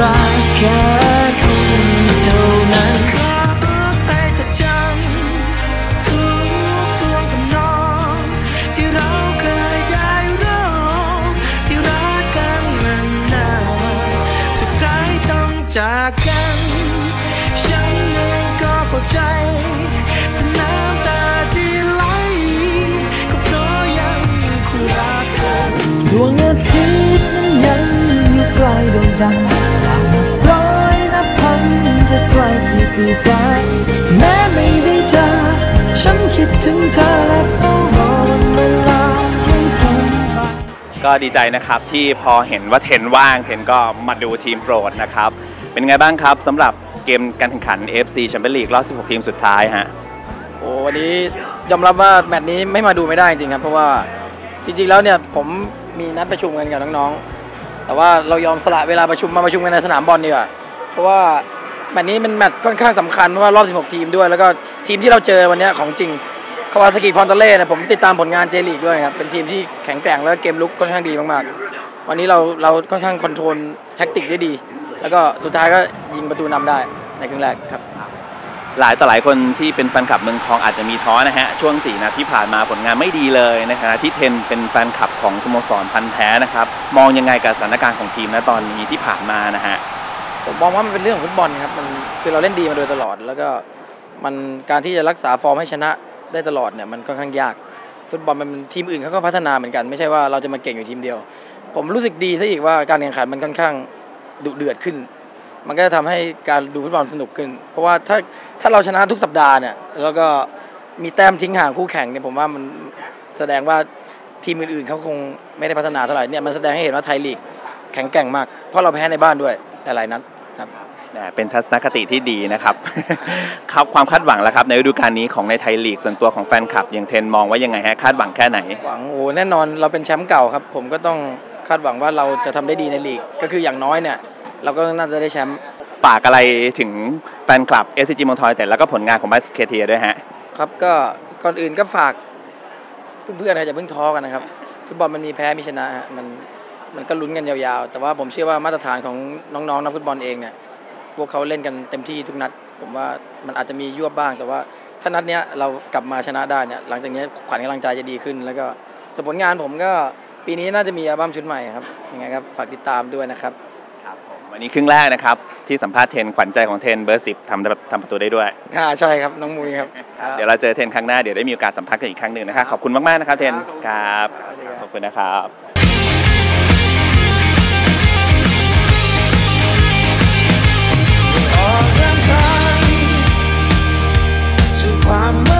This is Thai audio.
รักแค่คุณเท่านั้นให้เธอจำทุกทวงกับนองที่เราเคยได้ร้องที่รักกันมานานสุดท้ต้องจากกัน ฉันเองก็เข้าใจดวงอาทิตย์นั้นยังอยู่ไกลดวงจันทร์ จะไกลกี่ปีแสนแม้ไม่ได้เจอฉันคิดถึงเธอและเฝ้ารอวันเวลาให้พ้นไปก็ดีใจนะครับที่พอเห็นว่าเทนว่างเทนก็มาดูทีมโปรดนะครับ เป็นไงบ้างครับสำหรับเกมการแข่งขัน FC แชมเปี้ยนลีกรอบ 16 ทีมสุดท้ายฮะโอ้วันนี้ยอมรับว่าแมตช์นี้ไม่มาดูไม่ได้จริงครับ เพราะว่าจริงๆแล้วเนี่ยผมมีนัดประชุมกันกับน้องๆแต่ว่าเรายอมสละเวลาประชุมมาประชุมกันในสนามบอลดีกว่าเพราะว่า แมตช์นี้เป็นแมตช์ค่อนข้างสำคัญเพราะว่ารอบ 16 ทีมด้วย แล้วก็ทีมที่เราเจอวันนี้ของจริงคาวาซากิฟอนเตเล่เนี่ยผมติดตามผลงานเจลีกด้วยครับ เป็นทีมที่แข็งแกร่งแล้วเกมลุกค่อนข้างดีมากๆ วันนี้เราเราค่อนข้างคอนโทรลแท็กติกได้ดี แล้วก็สุดท้ายก็ยิงประตูนำได้ในครึ่งแรกครับ หลายต่อหลายคนที่เป็นแฟนคลับเมืองทองอาจจะมีท้อนะฮะ ช่วง4นัดที่ผ่านมาผลงานไม่ดีเลยในขณะที่เทนเป็นแฟนคลับของสโมสรพันแท้นะครับ มองยังไงกับสถานการณ์ของทีมณตอนนี้ที่ผ่านมานะฮะ ผมมองว่ามันเป็นเรื่องของฟุตบอลครับมันคือเราเล่นดีมาโดยตลอด แล้วก็มันการที่จะรักษาฟอร์มให้ชนะได้ตลอดเนี่ยมันค่อนข้างยาก ฟุตบอลมันทีมอื่นเขาก็พัฒนาเหมือนกัน ไม่ใช่ว่าเราจะมาเก่งอยู่ทีมเดียว ผมรู้สึกดีซะอีกว่าการแข่งขันมันค่อนข้างดุเดือดขึ้น มันก็จะทำให้การดูฟุตบอลสนุกขึ้น เพราะว่าถ้าถ้าเราชนะทุกสัปดาห์เนี่ยแล้วก็มีแต้มทิ้งห่างคู่แข่งเนี่ยผมว่ามันแสดงว่าทีมอื่นๆเขาคงไม่ได้พัฒนาเท่าไหร่เนี่ยมันแสดงให้เห็นว่าไทยลีกแข็งแกร่งมาก เพราะเราแพ้ในบ้านด้วยหลายๆนัด ครับแหมเป็นทัศนคติที่ดีนะครับ ครับความคาดหวังแล้วครับในฤดูกาลนี้ของในไทยลีกส่วนตัวของแฟนคลับอย่างเทนมองว่ายังไงฮะคาดหวังแค่ไหนหวังโอ้แน่นอนเราเป็นแชมป์เก่าครับ ผมก็ต้องคาดหวังว่าเราจะทำได้ดีในลีก ก็คืออย่างน้อยเนี่ยเราก็น่าจะได้แชมป์ฝากอะไรถึงแฟนคลับ s c g มอนทอยแต่แล้วก็ผลงานของบาสเคเทียด้วยฮะครับก็ก่อนอื่นก็ฝากเพื่อนๆนะอย่าเพิ่งท้อกันนะครับฟุตบอลมันมีแพ้มีชนะฮะมัน มันก็ลุ้นกันยาวๆ แต่ว่าผมเชื่อว่ามาตรฐานของน้องๆนักฟุตบอลเองเนี่ยพวกเขาเล่นกันเต็มที่ทุกนัด ผมว่ามันอาจจะมียวบบ้าง แต่ว่าถ้านัดเนี้ยเรากลับมาชนะได้เนี่ยหลังจากเนี้ยขวัญกำลังใจจะดีขึ้น แล้วก็ส่วนผลงานผมก็ปีนี้น่าจะมีอัลบั้มชุดใหม่ครับยังไงครับฝากติดตามด้วยนะครับครับผมวันนี้ครึ่งแรกนะครับ ที่สัมภาษณ์เทนขวัญใจของเทนเบอร์สิบทำทำประตูได้ด้วยอ่าใช่ครับน้องมุยครับ เดี๋ยวเราเจอเทนครั้งหน้าเดี๋ยวได้มีโอกาสสัมภาษณ์กันอีกครั้งหนึ่งนะครับขอบคุณมากๆนะครับเทนครับขอบคุณนะครับ Why am